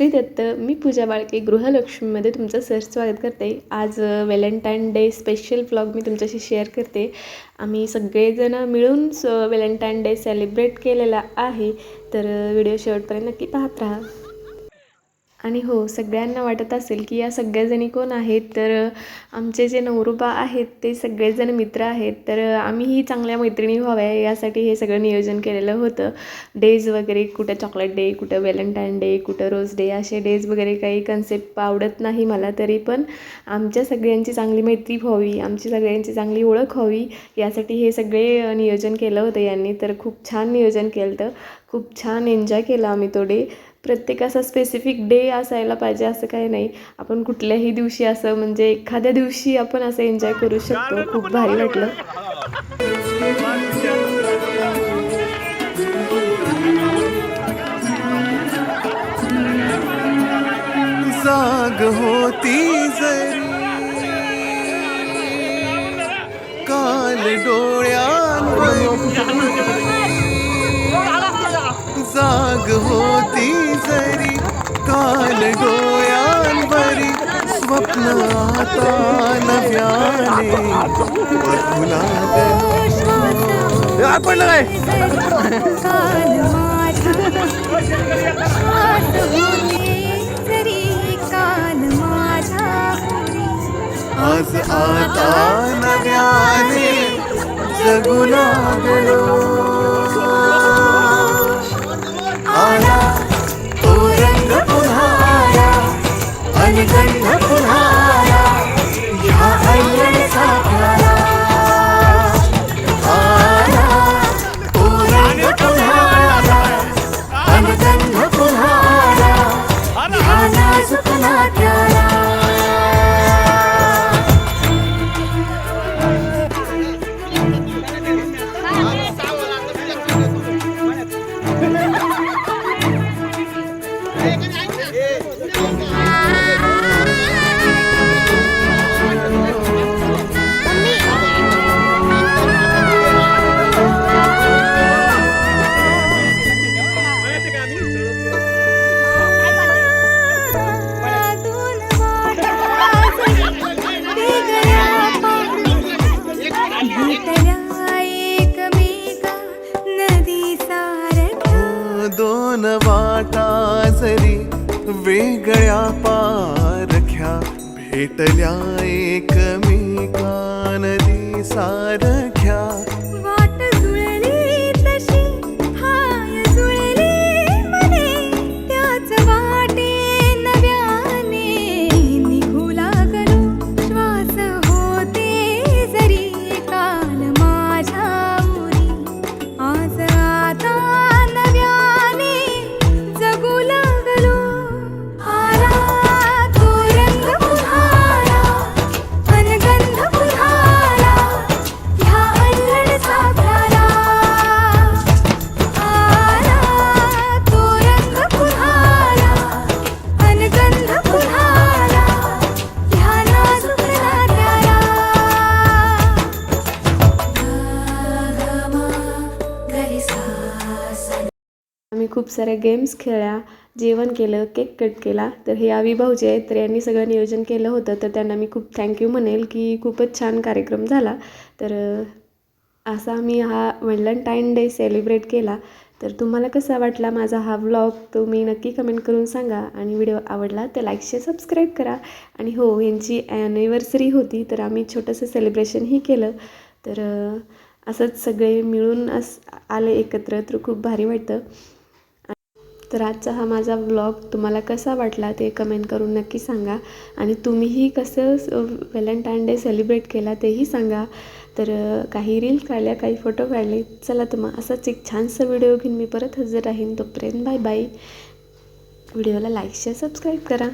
श्री दत्त मी पूजा बाळके गृहलक्ष्मीमध्ये तुमचं सर स्वागत करते. आज व्हॅलेंटाईन डे स्पेशल ब्लॉग मी तुमच्याशी शेअर करते. आम्ही सगळेजणं मिळून स व्हॅलेंटाईन डे सेलिब्रेट केलेला आहे. तर व्हिडिओ शेवटपर्यंत नक्की पाहत राहा. आणि हो सगळ्यांना वाटत असेल की या सगळ्याजणी कोण आहेत? तर आमचे जे नवरोबा आहेत ते सगळेजण मित्र आहेत. तर आम्हीही चांगल्या मैत्रिणी व्हाव्या यासाठी हे सगळं नियोजन केलेलं होतं. डेज वगैरे कुठं चॉकलेट डे कुठं व्हॅलेंटाईन डे कुठं रोज डे असे डेज वगैरे काही कन्सेप्ट आवडत नाही मला तरी पण आमच्या सगळ्यांची चांगली मैत्री व्हावी आमची सगळ्यांची चांगली ओळख व्हावी यासाठी हे सगळे नियोजन केलं होतं यांनी. तर खूप छान नियोजन केलं होतं. खूप छान एन्जॉय केला आम्ही तो डे प्रत्येक असा स्पेसिफिक डे असायला पाहिजे असं काही नाही. आपण कुठल्याही दिवशी असं म्हणजे एखाद्या दिवशी आपण असं एन्जॉय करू शकतो. खूप भारी वाटलं. जाग होती जरी. काल डोळ्यांवर आता नव्याने पडलं काय? आज आता नव्याने जगू लागलो आला तो रंग पुन्हा आला अनगंध दोन वाटा जरी वेगळ्या पारख्या. भेटल्या एकमेका नदी सारख्या. आम्ही खूप साऱ्या गेम्स खेळल्या जेवण केलं केक कट केला. तर हे आवी भाऊजी आहेत तर यांनी सगळं नियोजन केलं होतं. तर त्यांना मी खूप थँक्यू म्हणेल की खूपच छान कार्यक्रम झाला. तर असा आम्ही हा व्हॅलेंटाईन डे सेलिब्रेट केला. तर तुम्हाला कसा वाटला माझा हा व्लॉग तुम्ही नक्की कमेंट करून सांगा. आणि व्हिडिओ आवडला तर लाईक शेअर सबस्क्राईब करा. आणि हो यांची ॲनिव्हर्सरी होती तर आम्ही छोटंसं सेलिब्रेशनही केलं. तर असंच सगळे मिळून अस आले एकत्र तर खूप भारी वाटतं. तर आजचा हा माझा व्लॉग तुम्हाला कसा वाटला ते कमेंट करून नक्की सांगा. आणि तुम्हीही कसं व्हॅलेंटाईन डे सेलिब्रेट केला तेही सांगा. तर काही रील्स काढल्या काही फोटो काढले चला तर मग असाच एक छानसा व्हिडिओ घेऊन मी परत हजर राहीन. तोपर्यंत बाय बाय व्हिडिओला लाईक शेअर सबस्क्राईब करा.